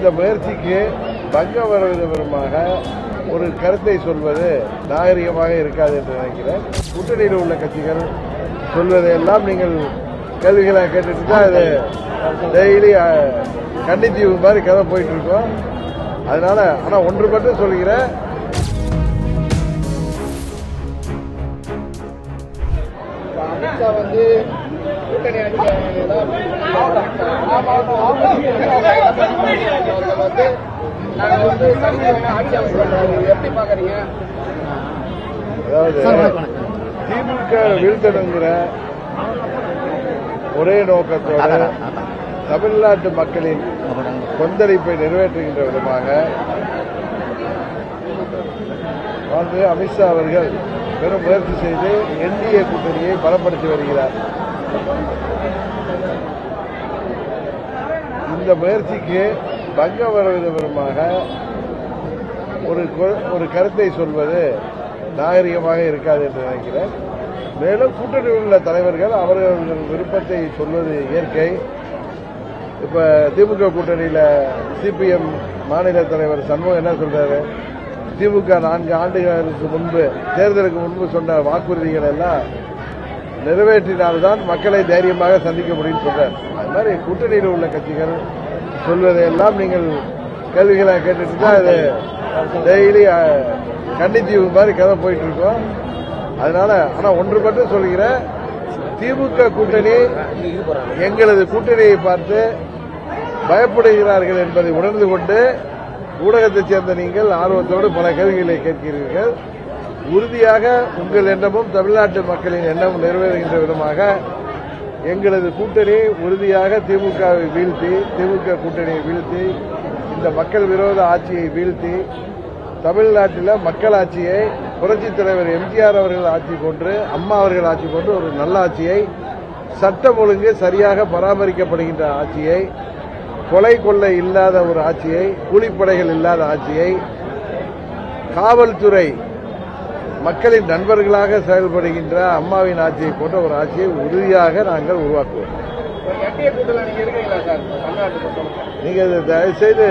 இந்த முயற்சிக்கு பங்கம் வருவது விதமாக ஒரு கருத்தை சொல்வது நாகரிகமாக இருக்காது என்று நினைக்கிறேன். கூட்டணியில் உள்ள கட்சிகள் சொல்வதையெல்லாம் நீங்கள் கேள்விகளை கேட்டுட்டு தான் அது டெய்லி கண்டித்தீவு மாதிரி கதை போயிட்டு இருக்கோம் அதனால ஆனால் ஒன்று மட்டும் சொல்கிறேன். அமித்ஷா வந்து கூட்டணி வந்து வந்து ஆட்சி எப்படி அதாவது திமுக வீழ்த்தணுங்கிற ஒரே நோக்கத்தோட தமிழ்நாட்டு மக்களின் கொந்தளிப்பை நிறைவேற்றுகின்ற விதமாக வந்து அமித்ஷா அவர்கள் பெரும் முயற்சி செய்து என்டிஏ கூட்டணியை பலப்படுத்தி வருகிறார் இந்த முயற்சிக்கு பங்கம் வருவது விதமாக ஒரு ஒரு கருத்தை சொல்வது நாகரிகமாக இருக்காது என்று நினைக்கிறேன். மேலும் கூட்டணியில் உள்ள தலைவர்கள் அவர்கள் விருப்பத்தை சொல்வது இயற்கை. இப்ப திமுக கூட்டணியில சிபிஎம் மாநில தலைவர் சண்முகம் என்ன சொல்றாரு? திமுக நான்கு ஆண்டுகளுக்கு முன்பு தேர்தலுக்கு முன்பு சொன்ன வாக்குறுதிகள் எல்லாம் நிறைவேற்றினால்தான் மக்களை தைரியமாக சந்திக்க முடியும் சொல்றார். அது மாதிரி கூட்டணியில் உள்ள கட்சிகள் சொல்வதையெல்லாம் நீங்கள் கேள்விகளை கேட்டுட்டு தான் அது டெய்லி கண்டித்தீவு மாதிரி கதை போயிட்டு இருக்கோம் அதனால ஆனா ஒன்று மட்டும் சொல்கிறேன் திமுக கூட்டணி எங்களது கூட்டணியை பார்த்து பயப்படுகிறார்கள் என்பதை உணர்ந்து கொண்டு ஊடகத்தைச் சேர்ந்த நீங்கள் ஆர்வத்தோடு பல கேள்விகளை கேட்கிறீர்கள். உறுதியாக உங்கள் எண்ணமும் தமிழ்நாட்டு மக்களின் எண்ணமும் நிறைவேறுகின்ற விதமாக எங்களது கூட்டணி உறுதியாக திமுகவை வீழ்த்தி திமுக கூட்டணியை வீழ்த்தி இந்த மக்கள் விரோத ஆட்சியை வீழ்த்தி தமிழ்நாட்டில் மக்கள் ஆட்சியை புரட்சித் தலைவர் எம்ஜிஆர் அவர்கள் ஆட்சி போன்று அம்மா அவர்கள் ஆட்சி போன்று ஒரு நல்ல ஆட்சியை சட்டம் ஒழுங்கு சரியாக பராமரிக்கப்படுகின்ற ஆட்சியை கொலை கொள்ளை இல்லாத ஒரு ஆட்சியை கூலிப்படைகள் இல்லாத ஆட்சியை காவல்துறை மக்களின் நண்பர்களாக செயல்படுகின்ற அம்மாவின் ஆட்சியை போன்ற ஒரு ஆட்சியை உறுதியாக நாங்கள் உருவாக்குவோம். நீங்க தயவு செய்து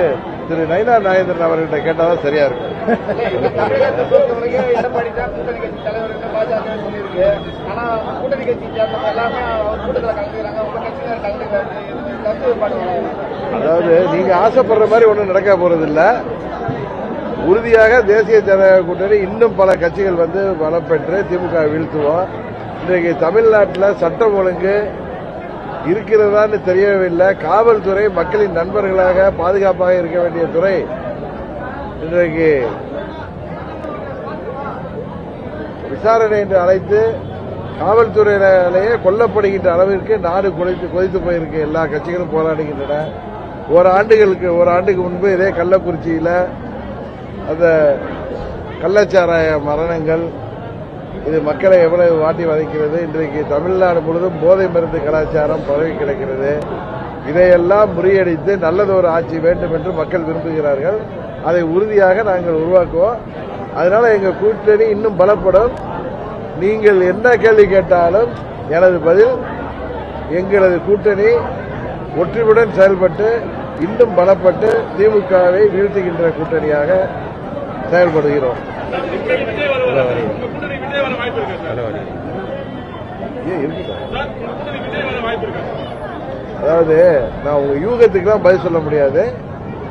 திரு நயினா நாகேந்திரன் அவர்கிட்ட கேட்டாதான் சரியா இருக்கும். அதாவது நீங்க ஆசைப்படுற மாதிரி ஒன்றும் நடக்க போறதில்ல. உறுதியாக தேசிய ஜனநாயக கூட்டணி இன்னும் பல கட்சிகள் வந்து பலம் பெற்று திமுக வீழ்த்துவோம். இன்றைக்கு தமிழ்நாட்டில் சட்டம் ஒழுங்கு இருக்கிறதான்னு தெரியவில்லை. காவல்துறை மக்களின் நண்பர்களாக பாதுகாப்பாக இருக்க வேண்டிய துறை இன்றைக்கு விசாரணை என்று அழைத்து காவல்துறையிலேயே கொல்லப்படுகின்ற அளவிற்கு நாடு குலைத்து கொதித்து போயிருக்கு. எல்லா கட்சிகளும் போராடுகின்றன. ஒரு ஆண்டுகளுக்கு ஒரு ஆண்டுக்கு முன்பு இதே கள்ளக்குறிச்சியில் அந்த கள்ளச்சாராய மரணங்கள் இது மக்களை எவ்வளவு வாட்டி வதைக்கிறது இன்றைக்கு தமிழ்நாடு முழுவதும் போதை மருந்து கலாச்சாரம் பரவி கிடக்கிறது. இதையெல்லாம் முறியடித்து நல்லதொரு ஆட்சி வேண்டும் என்று மக்கள் விரும்புகிறார்கள். அதை உறுதியாக நாங்கள் உருவாக்குவோம். அதனால எங்கள் கூட்டணி இன்னும் பலப்படும். நீங்கள் என்ன கேள்வி கேட்டாலும் எனது பதில் எங்களது கூட்டணி ஒற்றுமையுடன் செயல்பட்டு இன்னும் பலப்பட்டு திமுகவை வீழ்த்துகின்ற கூட்டணியாக செயல்படுகிறோம். அதாவது நான் உங்க யூகத்துக்கு தான் பதில் சொல்ல முடியாது.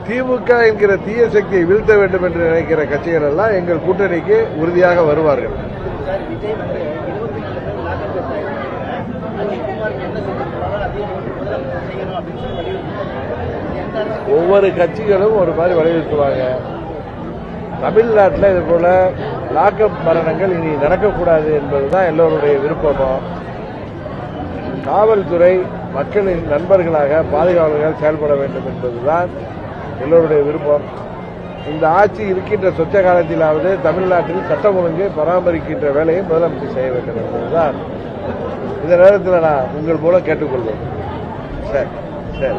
திமுக என்கிற தீய சக்தியை வீழ்த்த வேண்டும் என்று நினைக்கிற கட்சிகள் எல்லாம் எங்கள் கூட்டணிக்கு உறுதியாக வருவார்கள். ஒவ்வொரு கட்சிகளும் ஒரு மாதிரி வலியுறுத்துவாங்க. தமிழ்நாட்டில் இது போல லாக்அப் மரணங்கள் இனி நடக்கக்கூடாது என்பதுதான் எல்லோருடைய விருப்பமும் காவல்துறை மக்களின் நண்பர்களாக பாதுகாவலர்கள் செயல்பட வேண்டும் என்பதுதான் எல்லோருடைய விருப்பம். இந்த ஆட்சி இருக்கின்ற சொச்ச காலத்திலாவது தமிழ்நாட்டில் சட்டம் ஒழுங்கை பராமரிக்கின்ற வேலையை முதலமைச்சர் செய்ய வேண்டும் என்பதுதான். இந்த நேரத்தில் நான் உங்கள் மூலம் கேட்டுக்கொள்வேன் சரி சரி.